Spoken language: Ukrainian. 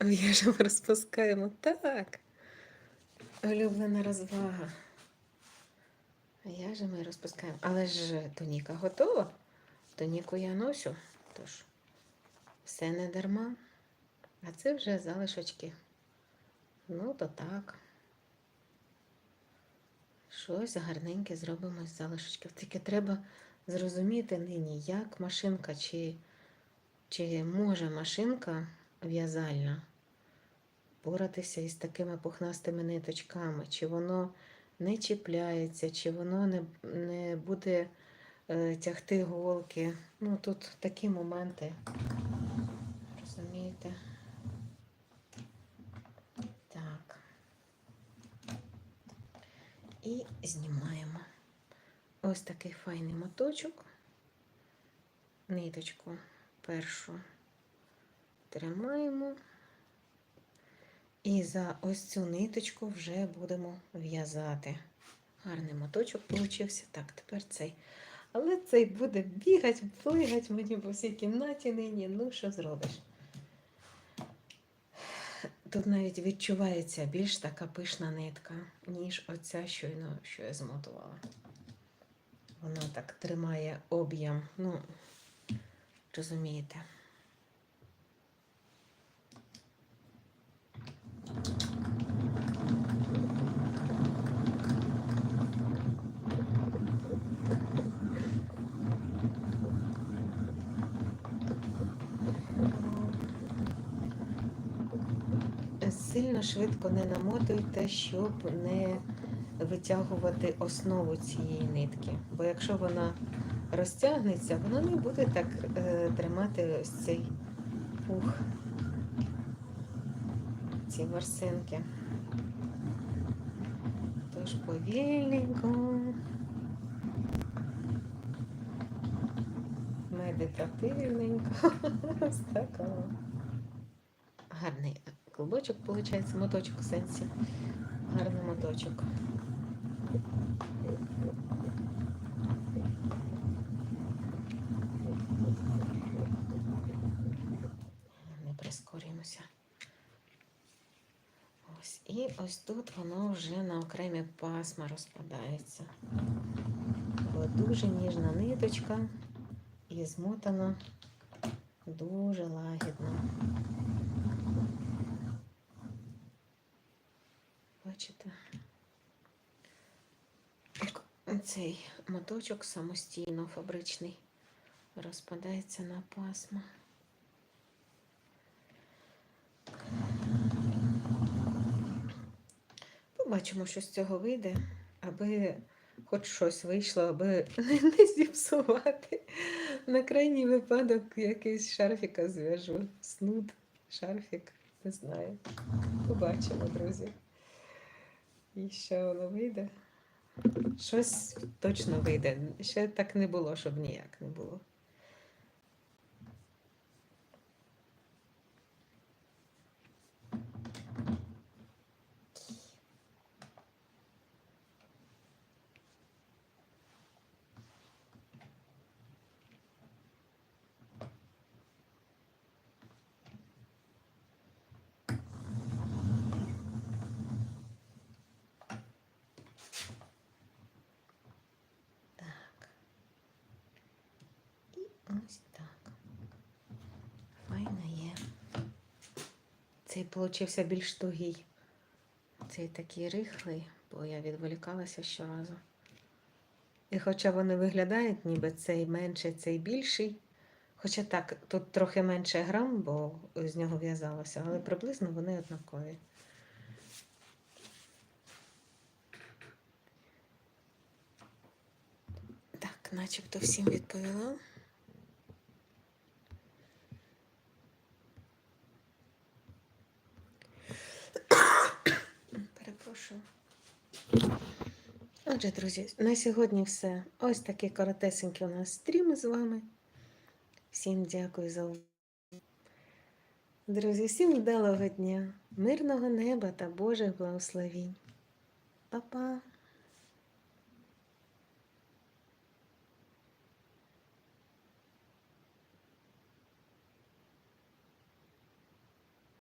В'яжемо, розпускаємо. Так. Улюблена розвага. В'яжемо і розпускаємо. Але ж тоніка готова. Тоніку я ношу. Тож, все не дарма. А це вже залишочки. Ну, то так. Щось гарненьке зробимо з залишочків. Тільки треба зрозуміти нині, як машинка, чи, чи може машинка в'язальна боратися із такими пухнастими ниточками, чи воно не чіпляється, чи воно не, не буде е, тягти голки. Ну, тут такі моменти. Розумієте? Так. І знімаємо ось такий файний моточок. Ниточку першу тримаємо. І за ось цю ниточку вже будемо в'язати. Гарний моточок получився. Так, тепер цей. Але цей буде бігати, плигати мені по всій кімнаті нині. Ну, що зробиш? Тут навіть відчувається більш така пишна нитка, ніж оця щойно, що я змотувала. Вона так тримає об'єм. Ну, розумієте. Сильно швидко не намотуйте, щоб не витягувати основу цієї нитки. Бо якщо вона розтягнеться, вона не буде так е, тримати ось цей пух, ці ворсинки. Тож повільненько, медитативненько, ось так. Гарний клубочок, виходить, моточок в сенсі. Гарний моточок. Не прискорюємося. Ось. І ось тут воно вже на окремі пасма розпадається. Бо дуже ніжна ниточка і змотана дуже лагідно. Бачите? Цей моточок самостійно фабричний розпадається на пасма. Побачимо, що з цього вийде, аби хоч щось вийшло, аби не зіпсувати. На крайній випадок якийсь шарфіка зв'яжу. Снуд, шарфік, не знаю. Побачимо, друзі. І що воно вийде? Щось точно вийде. Ще так не було, щоб ніяк не було. Так. І ось так. Файно є. Цей получився більш тугий. Цей такий рихлий, бо я відволікалася щоразу. І хоча вони виглядають, ніби цей менший, цей більший. Хоча так, тут трохи менше грам, бо з нього в'язалося, але приблизно вони однакові. Так, начебто всім відповіла. Отже, друзі, на сьогодні все. Ось такий коротесенький у нас стрім з вами. Всім дякую за увагу. Друзі, всім вдалого дня, мирного неба та Божих благословінь. Па-па!